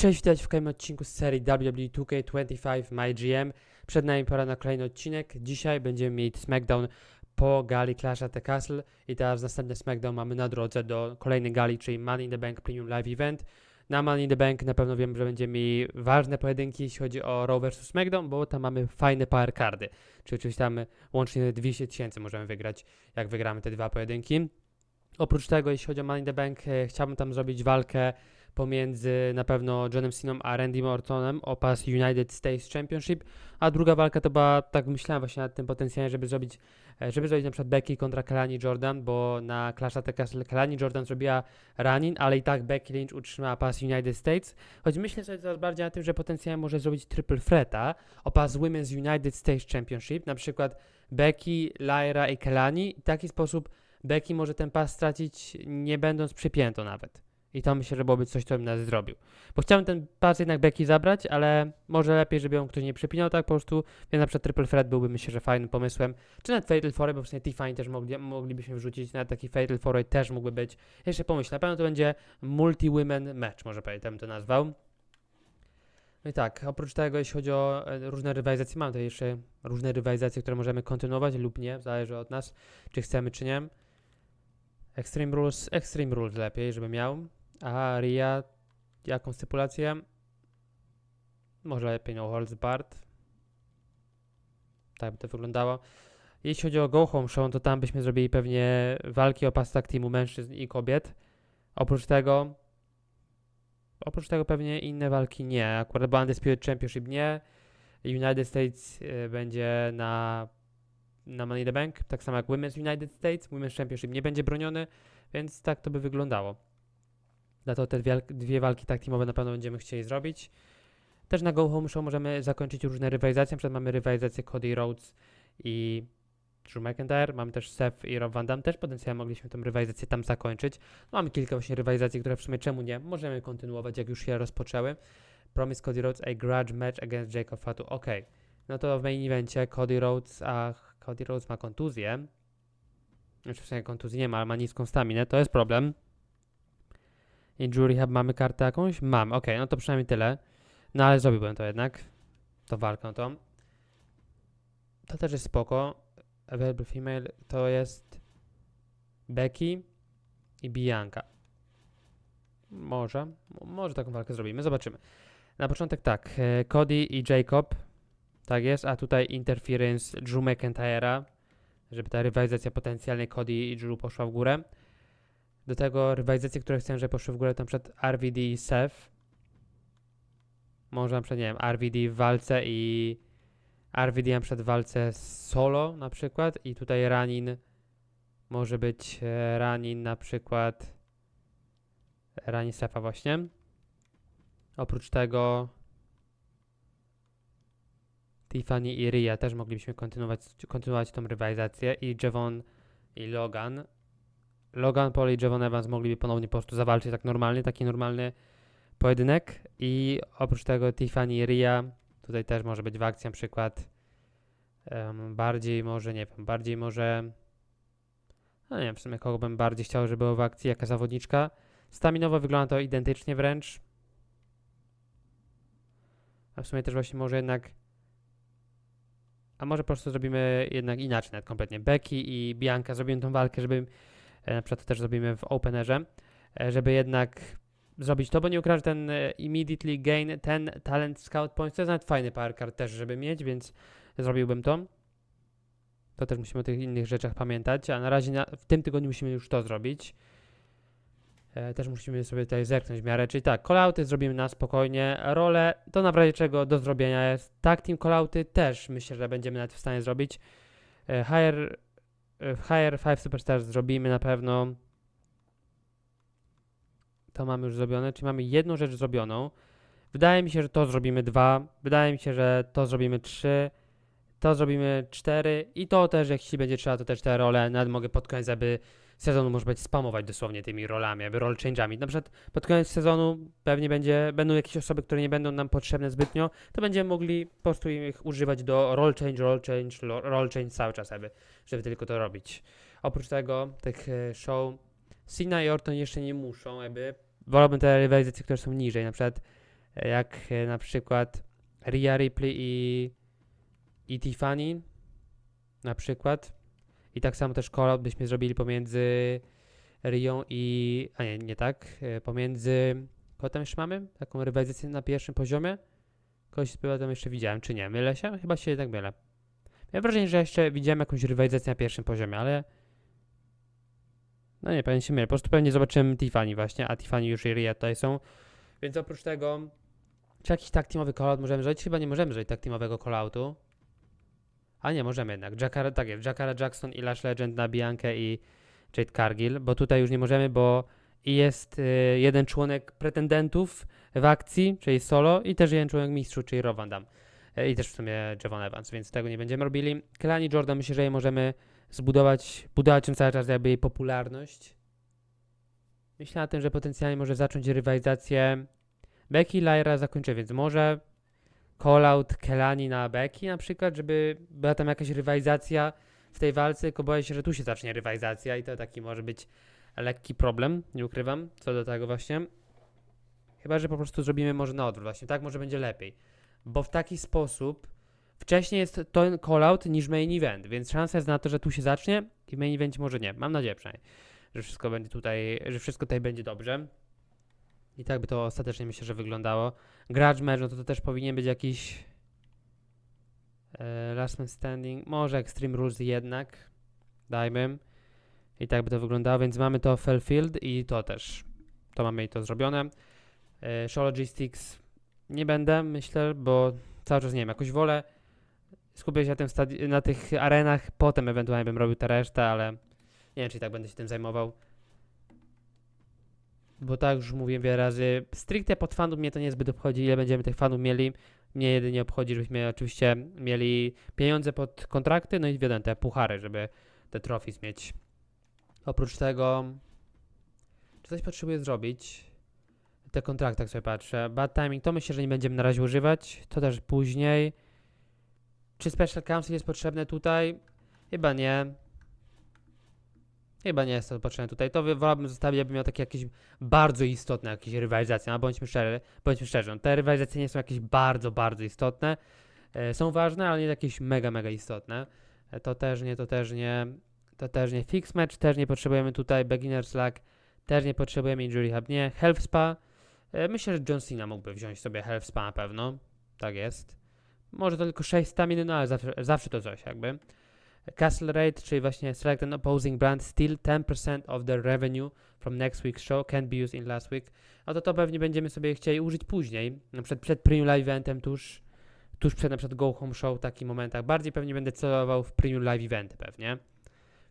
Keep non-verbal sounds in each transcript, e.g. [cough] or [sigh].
Cześć, witajcie w kolejnym odcinku z serii WWE 2K25 My GM. Przed nami pora na kolejny odcinek. Dzisiaj będziemy mieć SmackDown po gali Clash at the Castle i teraz następny SmackDown mamy na drodze do kolejnej gali, czyli Money in the Bank Premium Live Event. Na Money in the Bank na pewno wiem, że będziemy mieli ważne pojedynki, jeśli chodzi o Raw vs SmackDown, bo tam mamy fajne power cardy. Czyli oczywiście tam łącznie 200 tysięcy możemy wygrać, jak wygramy te dwa pojedynki. Oprócz tego, jeśli chodzi o Money in the Bank, e, chciałbym tam zrobić walkę pomiędzy na pewno Johnem Ceną a Randy Ortonem o pas United States Championship, a druga walka to była, tak myślałem właśnie nad tym potencjalnie, żeby zrobić, e, żeby zrobić na przykład Becky kontra Kelani Jordan, bo na Clash Castle Kelani Jordan zrobiła running, ale i tak Becky Lynch utrzymała pas United States, choć myślę sobie coraz bardziej na tym, że potencjalnie może zrobić triple threata o pas Women's United States Championship, na przykład Becky, Lyra i Kelani, w taki sposób Becky może ten pas stracić nie będąc przypięto nawet. I to myślę, że byłoby coś, co bym nas zrobił. Bo chciałem ten pas jednak Becky zabrać, ale może lepiej, żeby ją ktoś nie przypinał tak po prostu. Więc na przykład Triple Threat byłby myślę, że fajnym pomysłem. Czy nawet Fatal Foray, bo w sumie T-Fine też mogli, moglibyśmy wrzucić. Nawet taki Fatal Foray też mógłby być. Jeszcze pomyśl, na pewno to będzie multi-women match, może bym to nazwał. No i tak, oprócz tego, jeśli chodzi o e, różne rywalizacje, mam tutaj jeszcze różne rywalizacje, które możemy kontynuować lub nie, zależy od nas, czy chcemy, czy nie. Extreme Rules, Extreme Rules lepiej, żeby miał. A Ria, jaką stypulację? Może lepiej no holds barred. Tak by to wyglądało. Jeśli chodzi o Go Home Show, to tam byśmy zrobili pewnie walki o pas tag teamu mężczyzn i kobiet. Oprócz tego oprócz tego pewnie inne walki nie. Akurat bo Undisputed Championship nie. United States y, będzie na na Money the Bank, tak samo jak Women's United States, Women's Championship nie będzie broniony, więc tak to by wyglądało. Dlatego te dwie, walki tak teamowe na pewno będziemy chcieli zrobić. Też na Go Home Show możemy zakończyć różne rywalizacje, na przykład mamy rywalizację Cody Rhodes i Drew McIntyre, mamy też Seth i Rob Van Dam, też potencjalnie mogliśmy tę rywalizację tam zakończyć. No, mamy kilka właśnie rywalizacji, które w sumie czemu nie, możemy kontynuować, jak już się rozpoczęły. Promise Cody Rhodes a grudge match against Jacob Fatu, ok. No to w main evencie Cody Rhodes, a Cody Rhodes ma kontuzję. Znaczy w sensie kontuzji nie ma, ale ma niską staminę, to jest problem. Injury Hub mamy kartę jakąś? Mam, ok, no to przynajmniej tyle. No ale zrobiłbym to jednak. To walkę, no to. To też jest spoko. Available female to jest Becky i Bianca. Może, może taką walkę zrobimy, zobaczymy. Na początek tak, e, Cody i Jacob, tak jest, a tutaj interference Drew McIntyre'a, żeby ta rywalizacja potencjalnie Cody i Drew poszła w górę. Do tego rywalizacje, które chcę, żeby poszły w górę, na przykład RVD i Seth. Może na przykład, nie wiem, RVD w walce i RVD na przykład w walce solo na przykład i tutaj Ranin może być e, Ranin na przykład Ranin Sefa właśnie. Oprócz tego Tiffany i Ria też moglibyśmy kontynuować, kontynuować tą rywalizację i Javon i Logan Logan Paul i Javon Evans mogliby ponownie po prostu zawalczyć tak normalnie, taki normalny pojedynek. I oprócz tego Tiffany i Ria, tutaj też może być w akcji na przykład um, bardziej może, nie wiem, bardziej może no nie wiem, w sumie kogo bym bardziej chciał, żeby było w akcji, jaka zawodniczka. Staminowo wygląda to identycznie wręcz. A w sumie też właśnie może jednak a może po prostu zrobimy jednak inaczej, nawet kompletnie. Becky i Bianca zrobimy tą walkę, żeby na przykład też zrobimy w Openerze, e, żeby jednak zrobić to, bo nie ukrę, ten e, immediately gain, ten talent scout points, to jest nawet fajny card też, żeby mieć, więc zrobiłbym to. To też musimy o tych innych rzeczach pamiętać, a na razie na, w tym tygodniu musimy już to zrobić. E, też musimy sobie tutaj zerknąć w miarę, czyli tak, callouty zrobimy na spokojnie, role to na razie czego do zrobienia jest. Tak, team callouty też myślę, że będziemy nawet w stanie zrobić. E, higher w Higher 5 Superstars zrobimy na pewno. To mamy już zrobione, czyli mamy jedną rzecz zrobioną. Wydaje mi się, że to zrobimy dwa. Wydaje mi się, że to zrobimy trzy. To zrobimy cztery. I to też, jeśli będzie trzeba, to też te role. Nawet mogę pod koniec, aby sezonu może być spamować dosłownie tymi rolami, aby role change'ami. Na przykład pod koniec sezonu pewnie będzie, będą jakieś osoby, które nie będą nam potrzebne zbytnio, to będziemy mogli po prostu ich używać do role change, role change, role change cały czas, aby, żeby tylko to robić. Oprócz tego, tych e, show, Cena i Orton jeszcze nie muszą, aby wolałbym te rywalizacje, które są niżej, na przykład e, jak e, na przykład Rhea Ripley i, i Tiffany na przykład. I tak samo też call byśmy zrobili pomiędzy Rią i... A nie, nie tak. e, Pomiędzy... Kogo tam jeszcze mamy? Taką rywalizację na pierwszym poziomie? Kogoś chyba tam jeszcze widziałem, czy nie? Mylę się? Chyba się jednak mylę. Miałem wrażenie, że jeszcze widziałem jakąś rywalizację na pierwszym poziomie, ale... No nie, pewnie się mylę. Po prostu pewnie zobaczyłem Tiffany właśnie, a Tiffany już i Ria tutaj są. Więc oprócz tego... Czy jakiś tak teamowy możemy zrobić? Chyba nie możemy zrobić tak teamowego. A nie, możemy jednak. Jackara, tak jest, Jackara Jackson i Lash Legend na Biankę i Jade Cargill, bo tutaj już nie możemy, bo jest y, jeden członek pretendentów w akcji, czyli solo, i też jeden członek mistrzu, czyli Rob Van Dam. E, I też w sumie Javon Evans, więc tego nie będziemy robili. Kelani Jordan myślę, że jej możemy zbudować, budować ją cały czas jakby jej popularność. Myślę na tym, że potencjalnie może zacząć rywalizację Becky Lyra zakończy, więc może call out Kelani na Becky na przykład, żeby była tam jakaś rywalizacja w tej walce, tylko boję się, że tu się zacznie rywalizacja i to taki może być lekki problem, nie ukrywam, co do tego właśnie. Chyba, że po prostu zrobimy może na odwrót właśnie, tak może będzie lepiej. Bo w taki sposób wcześniej jest to call-out niż main event, więc szansa jest na to, że tu się zacznie i main event może nie. Mam nadzieję przynajmniej, że wszystko będzie tutaj, że wszystko tutaj będzie dobrze. I tak by to ostatecznie myślę, że wyglądało. Grudge match, no to, to też powinien być jakiś e, last man standing, może Extreme Rules jednak, dajmy. I tak by to wyglądało, więc mamy to Fellfield i to też. To mamy i to zrobione. E, Show Logistics nie będę, myślę, bo cały czas nie wiem, jakoś wolę skupiać się na, na tych arenach, potem ewentualnie bym robił tę resztę, ale nie wiem, czy tak będę się tym zajmował. Bo tak już mówiłem wiele razy, stricte pod fanów mnie to niezbyt obchodzi, ile będziemy tych fanów mieli. Mnie jedynie obchodzi, żebyśmy oczywiście mieli pieniądze pod kontrakty, no i wiadomo, te puchary, żeby te trofis mieć. Oprócz tego, czy coś potrzebuję zrobić? Te kontrakty, tak sobie patrzę. Bad timing, to myślę, że nie będziemy na razie używać. To też później. Czy Special Council jest potrzebne tutaj? Chyba nie. Chyba nie jest to potrzebne tutaj. To wolałbym zostawić, jakbym miał takie jakieś bardzo istotne jakieś rywalizacje. No bądźmy szczerzy, bądźmy szczerzy. No, te rywalizacje nie są jakieś bardzo, bardzo istotne. E, są ważne, ale nie jakieś mega, mega istotne. E, to też nie, to też nie. To też nie. Fix match też nie potrzebujemy tutaj. Beginner's Luck też nie potrzebujemy. Injury Hub nie. Health Spa. E, myślę, że John Cena mógłby wziąć sobie Health Spa na pewno. Tak jest. Może to tylko 6 staminy, no ale zawsze, zawsze to coś jakby. Castle Rate, czyli właśnie select an opposing brand, still 10% of the revenue from next week's show can be used in last week. No to to pewnie będziemy sobie chcieli użyć później, na przykład przed premium live eventem, tuż, tuż przed na przykład go home show, w takich momentach. Bardziej pewnie będę celował w premium live eventy pewnie.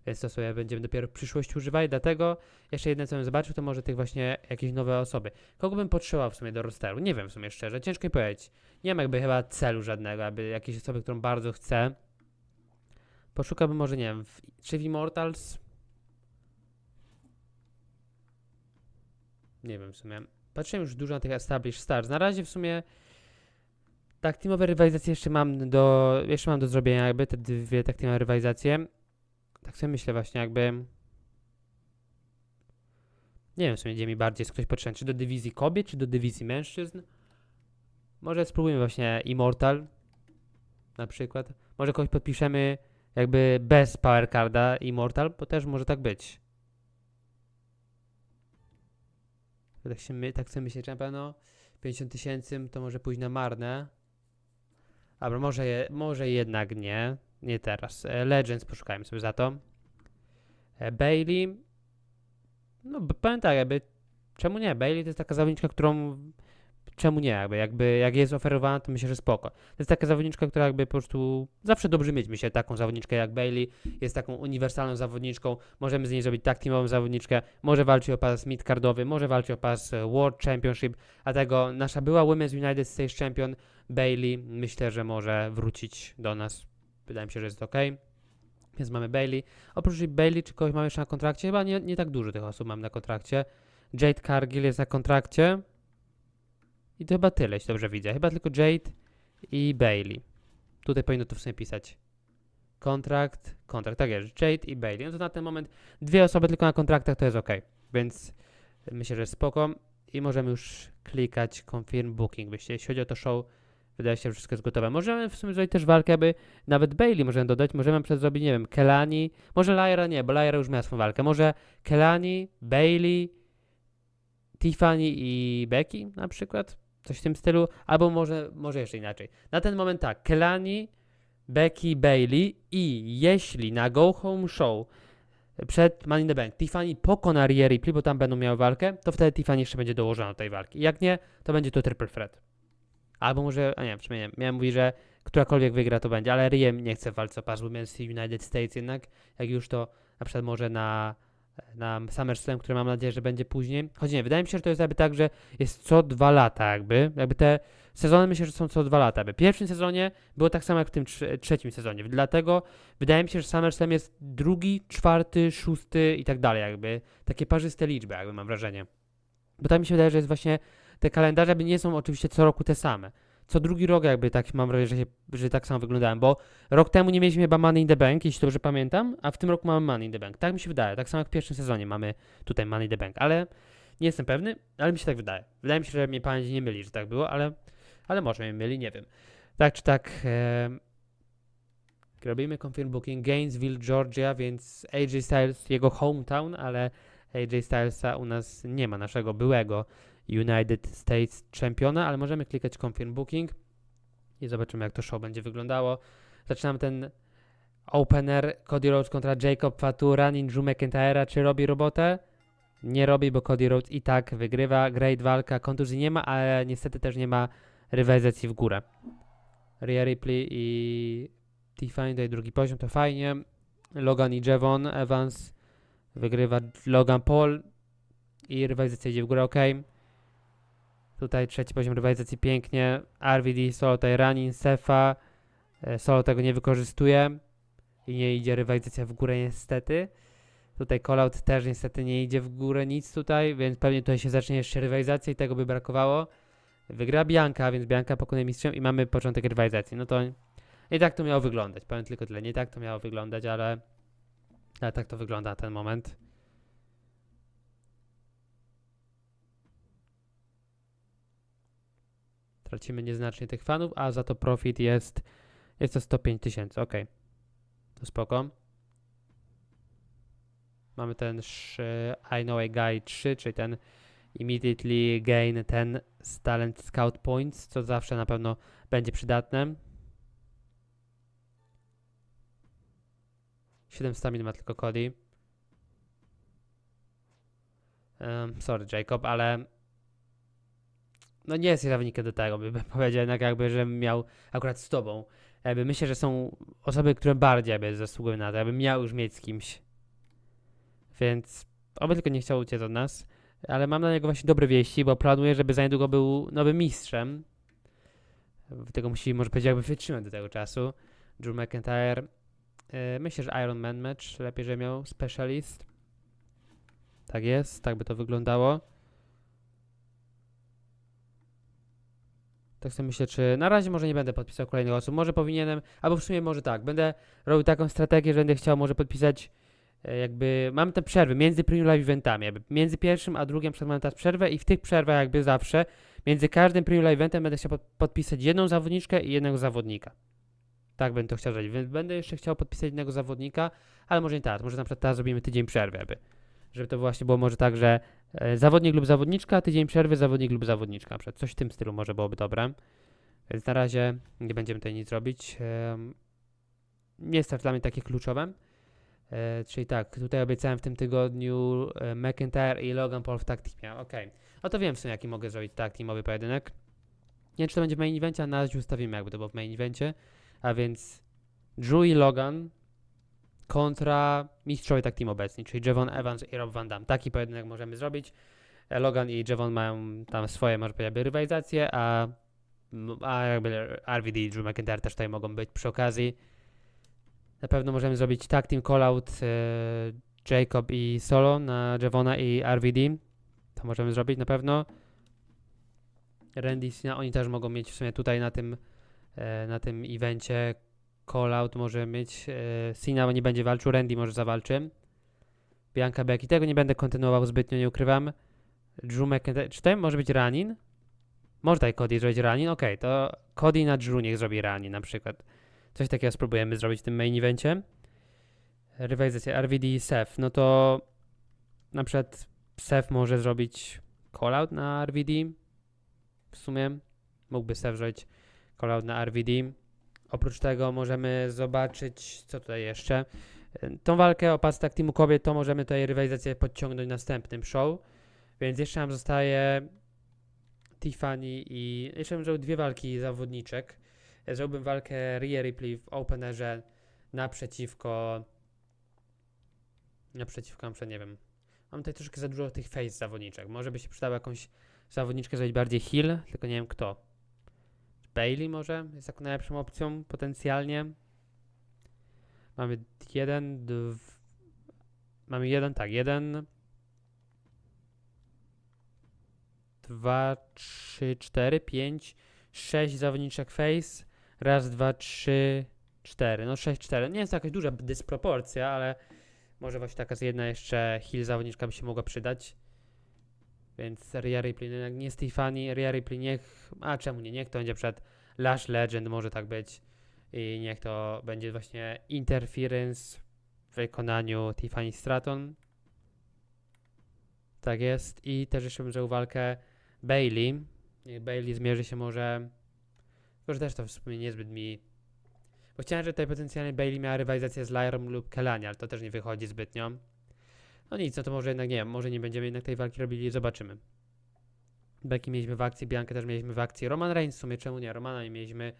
Więc to sobie będziemy dopiero w przyszłości używali, dlatego jeszcze jedno co bym zobaczył, to może tych właśnie jakieś nowe osoby. Kogo bym potrzebował w sumie do rosteru? Nie wiem w sumie szczerze, ciężko mi powiedzieć. Nie mam jakby chyba celu żadnego, aby jakiejś osoby, którą bardzo chcę. Poszukałbym może, nie wiem, w, czy w Immortals? Nie wiem w sumie. Patrzyłem już dużo na tych Established Stars. Na razie w sumie tak teamowe rywalizacje jeszcze mam do, jeszcze mam do zrobienia jakby, te dwie tak teamowe rywalizacje. Tak sobie myślę właśnie jakby... Nie wiem w sumie, gdzie mi bardziej jest ktoś potrzebny, czy do dywizji kobiet, czy do dywizji mężczyzn. Może spróbujmy właśnie Immortal na przykład. Może kogoś podpiszemy jakby bez Power Carda Immortal, bo też może tak być. Tak, się my, tak sobie myślę, że na pewno 50 tysięcy to może pójść na marne. Dobra, może, je, może jednak nie. Nie teraz. E, Legends poszukajmy sobie za to. E, Bailey. No, powiem tak, jakby. Czemu nie? Bailey to jest taka zawodniczka, którą. Czemu nie? Jakby, jakby jak jest oferowana, to myślę, że spoko. To jest taka zawodniczka, która jakby po prostu zawsze dobrze mieć, myślę, taką zawodniczkę jak Bailey. Jest taką uniwersalną zawodniczką. Możemy z niej zrobić tak teamową zawodniczkę. Może walczyć o pas midcardowy, może walczyć o pas e, World Championship. A tego nasza była Women's United States Champion Bailey myślę, że może wrócić do nas. Wydaje mi się, że jest ok. Więc mamy Bailey. Oprócz Bailey, czy kogoś mamy jeszcze na kontrakcie? Chyba nie, nie tak dużo tych osób mam na kontrakcie. Jade Cargill jest na kontrakcie. I to chyba tyle, jeśli dobrze widzę. Chyba tylko Jade i Bailey. Tutaj powinno to w sumie pisać. Kontrakt, kontrakt, tak jest. Jade i Bailey. No to na ten moment dwie osoby tylko na kontraktach to jest ok. Więc myślę, że spoko. i możemy już klikać confirm booking. Jeśli chodzi o to show, wydaje się, że wszystko jest gotowe. Możemy w sumie zrobić też walkę, aby nawet Bailey możemy dodać, możemy przykład zrobić, nie wiem, Kelani, może Lyra nie, bo Lyra już miała swoją walkę, może Kelani, Bailey, Tiffany i Becky na przykład, coś w tym stylu, albo może, może jeszcze inaczej. Na ten moment tak, Kelani, Becky, Bailey i jeśli na Go Home Show przed Money in the Bank Tiffany pokona Rhea Ripley, bo tam będą miały walkę, to wtedy Tiffany jeszcze będzie dołożona do tej walki. Jak nie, to będzie to triple threat. Albo może, a nie, w nie, miałem mówić, że którakolwiek wygra to będzie, ale Rhea nie chce walczyć o pas Women's United States jednak, jak już to na przykład może na, na SummerSlam, który mam nadzieję, że będzie później. Choć nie, wydaje mi się, że to jest jakby tak, że jest co dwa lata jakby, jakby te sezony myślę, że są co dwa lata. W pierwszym sezonie było tak samo jak w tym trze- trzecim sezonie, dlatego wydaje mi się, że SummerSlam jest drugi, czwarty, szósty i tak dalej jakby. Takie parzyste liczby jakby mam wrażenie. Bo tak mi się wydaje, że jest właśnie te kalendarze nie są oczywiście co roku te same. Co drugi rok jakby tak mam wrażenie, że, się, że tak samo wyglądałem, bo rok temu nie mieliśmy chyba Money in the Bank, jeśli dobrze pamiętam, a w tym roku mamy Money in the Bank. Tak mi się wydaje, tak samo jak w pierwszym sezonie mamy tutaj Money in the Bank, ale nie jestem pewny, ale mi się tak wydaje. Wydaje mi się, że mnie pamięć nie myli, że tak było, ale, ale może mnie myli, nie wiem. Tak czy tak, e, robimy confirm booking Gainesville, Georgia, więc AJ Styles, jego hometown, ale AJ Stylesa u nas nie ma, naszego byłego United States Championa, ale możemy klikać confirm booking i zobaczymy jak to show będzie wyglądało. Zaczynamy ten opener Cody Rhodes kontra Jacob Fatu, running Drew McIntyre'a, czy robi robotę? Nie robi, bo Cody Rhodes i tak wygrywa, great walka, kontuzji nie ma, ale niestety też nie ma rywalizacji w górę. Rhea Ripley i Tiffany tutaj drugi poziom, to fajnie. Logan i Javon Evans wygrywa Logan Paul i rywalizacja idzie w górę, ok. Tutaj trzeci poziom rywalizacji pięknie. RVD, solo tutaj running, Sefa. E, Solo tego nie wykorzystuje i nie idzie rywalizacja w górę niestety. Tutaj callout też niestety nie idzie w górę nic tutaj, więc pewnie tutaj się zacznie jeszcze rywalizacja i tego by brakowało. Wygra Bianka, więc Bianka pokonuje mistrzem i mamy początek rywalizacji. No to nie tak to miało wyglądać. Powiem tylko tyle. Nie tak to miało wyglądać, ale, ale tak to wygląda na ten moment. Tracimy nieznacznie tych fanów, a za to profit jest, jest to 105 tysięcy. Ok. To spoko. Mamy ten I know a guy 3, czyli ten immediately gain ten talent scout points, co zawsze na pewno będzie przydatne. 7 stamin ma tylko Cody. Um, sorry Jacob, ale no nie jest zawodnikiem do tego, bym [laughs] powiedział jednak jakby, że miał akurat z tobą. Jakby myślę, że są osoby, które bardziej jakby zasługują na to, jakby miał już mieć z kimś. Więc oby tylko nie chciał uciec od nas. Ale mam na niego właśnie dobre wieści, bo planuję, żeby za niedługo był nowym mistrzem. Tego musi, może powiedzieć, jakby wytrzymać do tego czasu. Drew McIntyre. E, Myślę, że Iron Man match lepiej, że miał specialist. Tak jest, tak by to wyglądało. Tak sobie myślę, czy na razie może nie będę podpisał kolejnych osób, może powinienem, albo w sumie może tak, będę robił taką strategię, że będę chciał może podpisać e, jakby, mam te przerwy między premium live eventami, jakby między pierwszym a drugim przed mam teraz przerwę i w tych przerwach jakby zawsze, między każdym premium live eventem będę chciał pod, podpisać jedną zawodniczkę i jednego zawodnika. Tak będę to chciał zrobić, więc będę jeszcze chciał podpisać jednego zawodnika, ale może nie teraz, może na przykład teraz zrobimy tydzień przerwy, jakby. Żeby to właśnie było może tak, że zawodnik lub zawodniczka, tydzień przerwy, zawodnik lub zawodniczka, na coś w tym stylu może byłoby dobre. Więc na razie nie będziemy tutaj nic robić. Nie jest to dla mnie takie kluczowe. E, czyli tak, tutaj obiecałem w tym tygodniu e, McIntyre i Logan Paul w tag. Okej. No to wiem w sumie jaki mogę zrobić tag pojedynek. Nie wiem czy to będzie w main evencie, a na razie ustawimy jakby to było w main evencie. A więc Drew i Logan kontra mistrzowie tag team obecni, czyli Javon Evans i Rob Van Dam. Taki pojedynek możemy zrobić. E, Logan i Javon mają tam swoje, może powiedzieć, jakby rywalizacje, a, a jakby RVD i Drew McIntyre też tutaj mogą być przy okazji. Na pewno możemy zrobić tag team callout e, Jacob i Solo na Javona i RVD. To możemy zrobić na pewno. Randy i Cena, oni też mogą mieć w sumie tutaj na tym, e, na tym evencie callout może mieć. E, Cena nie będzie walczył, Randy może zawalczy. Bianca Becky, tego nie będę kontynuował zbytnio, nie ukrywam. Drew McIntyre. Czy tutaj może być Ranin? Może tutaj Cody zrobić Ranin? Okej, to Cody na Drew niech zrobi Ranin na przykład. Coś takiego spróbujemy zrobić w tym main evencie. Rywalizacja RVD i Seth. No to na przykład Seth może zrobić callout na RVD. W sumie mógłby Seth zrobić callout na RVD. Oprócz tego możemy zobaczyć, co tutaj jeszcze. Tą walkę o pas tak teamu kobiet to możemy tutaj rywalizację podciągnąć w następnym show. Więc jeszcze nam zostaje Tiffany i jeszcze bym dwie walki zawodniczek. Zrobiłbym walkę Rhea Ripley w openerze naprzeciwko naprzeciwko, na nie wiem. Mam tutaj troszkę za dużo tych face zawodniczek. Może by się przydała jakąś zawodniczkę zrobić bardziej heal, tylko nie wiem kto. Bailey może jest taką najlepszą opcją potencjalnie. Mamy jeden, dw... mamy jeden, tak, jeden, dwa, trzy, cztery, pięć, sześć zawodniczek face. Raz, dwa, trzy, cztery. No sześć, cztery. Nie jest to jakaś duża dysproporcja, ale może właśnie taka z jedna jeszcze heal zawodniczka by się mogła przydać. Więc Rhea Ripley, no jak nie Stefani, Rhea Ripley niech, a czemu nie, niech to będzie przed Lash Legend, może tak być. I niech to będzie właśnie Interference w wykonaniu Tiffany Stratton. Tak jest. I też jeszcze bym walkę Bailey. Bailey zmierzy się może. Tylko, że też to w sumie niezbyt mi. Bo chciałem, żeby tutaj potencjalnie Bailey miała rywalizację z Lyrą lub Kelani, ale to też nie wychodzi zbytnio. No nic, no to może jednak nie wiem, może nie będziemy jednak tej walki robili, zobaczymy. Becky mieliśmy w akcji, Biankę też mieliśmy w akcji. Roman Reigns w sumie, czemu nie? Romana nie mieliśmy.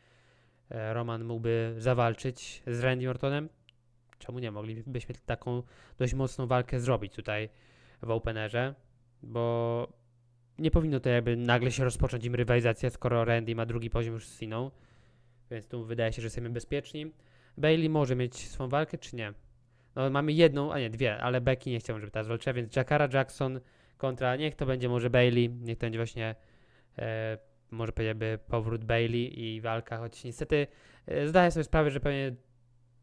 E, Roman mógłby zawalczyć z Randy Ortonem. Czemu nie? Moglibyśmy taką dość mocną walkę zrobić tutaj w Openerze, bo nie powinno to jakby nagle się rozpocząć im rywalizacja, skoro Randy ma drugi poziom już z Siną. Więc tu wydaje się, że jesteśmy bezpieczni. Bailey może mieć swoją walkę, czy nie? No mamy jedną, a nie dwie, ale Becky nie chciałbym, żeby teraz walczyła, więc Jakara Jackson kontra, niech to będzie może Bailey, niech to będzie właśnie, e, może powiedziałby powrót Bailey i walka, choć niestety e, zdaję sobie sprawę, że pewnie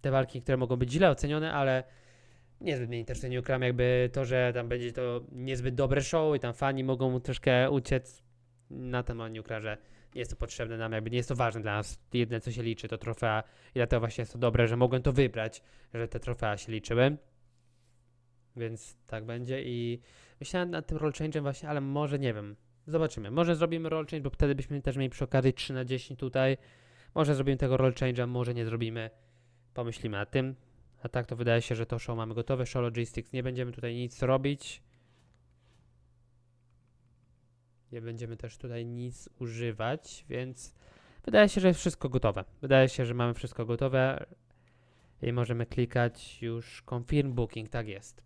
te walki, które mogą być źle ocenione, ale niezbyt mnie interesuje, nie ukryłem jakby to, że tam będzie to niezbyt dobre show i tam fani mogą troszkę uciec, na temat nie ukrę, że jest to potrzebne nam, jakby nie jest to ważne dla nas. Jedyne co się liczy to trofea i dlatego właśnie jest to dobre, że mogłem to wybrać, że te trofea się liczyły. Więc tak będzie i myślałem nad tym roll change'em właśnie, ale może nie wiem. Zobaczymy. Może zrobimy roll change, bo wtedy byśmy też mieli przy okazji 3 na 10 tutaj. Może zrobimy tego roll change'a, może nie zrobimy. Pomyślimy nad tym. A tak to wydaje się, że to show mamy gotowe. Show Logistics. Nie będziemy tutaj nic robić. Nie będziemy też tutaj nic używać, więc wydaje się, że jest wszystko gotowe. Wydaje się, że mamy wszystko gotowe i możemy klikać już confirm booking, tak jest.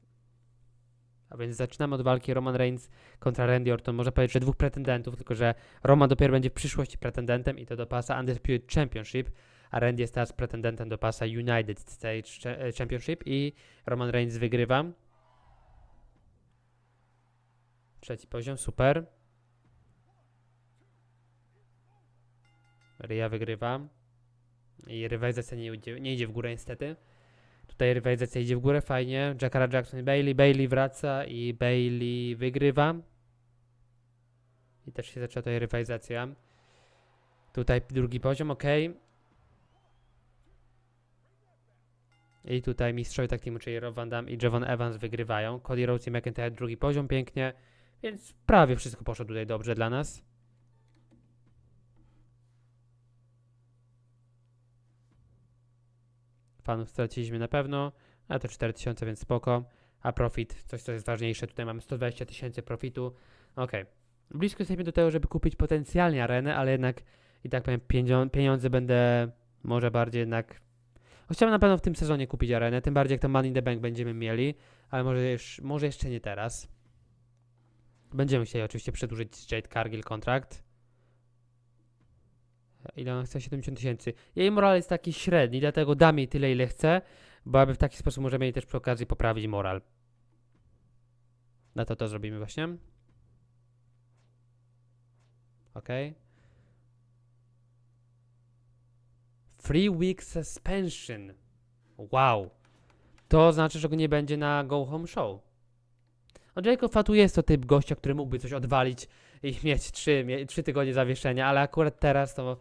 A więc zaczynamy od walki Roman Reigns kontra Randy Orton. Można powiedzieć, że dwóch pretendentów, tylko że Roman dopiero będzie w przyszłości pretendentem i to do pasa Undisputed Championship, a Randy jest teraz pretendentem do pasa United States Cha- Championship i Roman Reigns wygrywa. Trzeci poziom, super. Rhea wygrywa. I rywalizacja nie idzie, nie idzie w górę niestety. Tutaj rywalizacja idzie w górę, fajnie. Jakara Jackson i Bailey. Bailey wraca i Bailey wygrywa. I też się zaczęła tutaj rywalizacja. Tutaj drugi poziom, ok. I tutaj mistrzowie tak teamu, czyli Rob i Javon Evans wygrywają. Cody Rhodes i McIntyre drugi poziom, pięknie. Więc prawie wszystko poszło tutaj dobrze dla nas. Fanów straciliśmy na pewno, ale to 4000, więc spoko. A profit, coś co jest ważniejsze, tutaj mamy 120 tysięcy profitu. Okej. Blisko jesteśmy do tego, żeby kupić potencjalnie arenę, ale jednak i tak powiem, pieniądze będę może bardziej jednak... No, Chciałbym na pewno w tym sezonie kupić arenę, tym bardziej jak to Money in the Bank będziemy mieli, ale może, już, może jeszcze nie teraz. Będziemy chcieli oczywiście przedłużyć Jade Cargill kontrakt. Ile on chce? 70 tysięcy. Jej moral jest taki średni, dlatego dam jej tyle, ile chce, bo aby w taki sposób możemy jej też przy okazji poprawić moral. Na to to zrobimy właśnie. Ok. Free week suspension. Wow. To znaczy, że go nie będzie na Go Home Show. No Jacob Fatu jest to typ gościa, który mógłby coś odwalić i mieć trzy, mie- trzy tygodnie zawieszenia, ale akurat teraz to,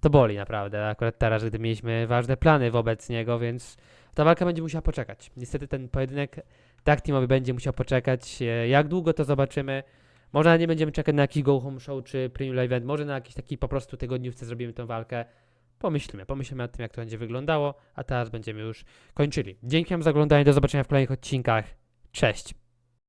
to boli naprawdę. Akurat teraz, gdy mieliśmy ważne plany wobec niego, więc ta walka będzie musiała poczekać. Niestety ten pojedynek tak teamowy będzie musiał poczekać. E, Jak długo to zobaczymy? Może nie będziemy czekać na jakiś go home show czy premium event, może na jakiś taki po prostu tygodniówce zrobimy tę walkę. Pomyślimy, pomyślimy nad tym, jak to będzie wyglądało, a teraz będziemy już kończyli. Dzięki wam za oglądanie, do zobaczenia w kolejnych odcinkach. Cześć!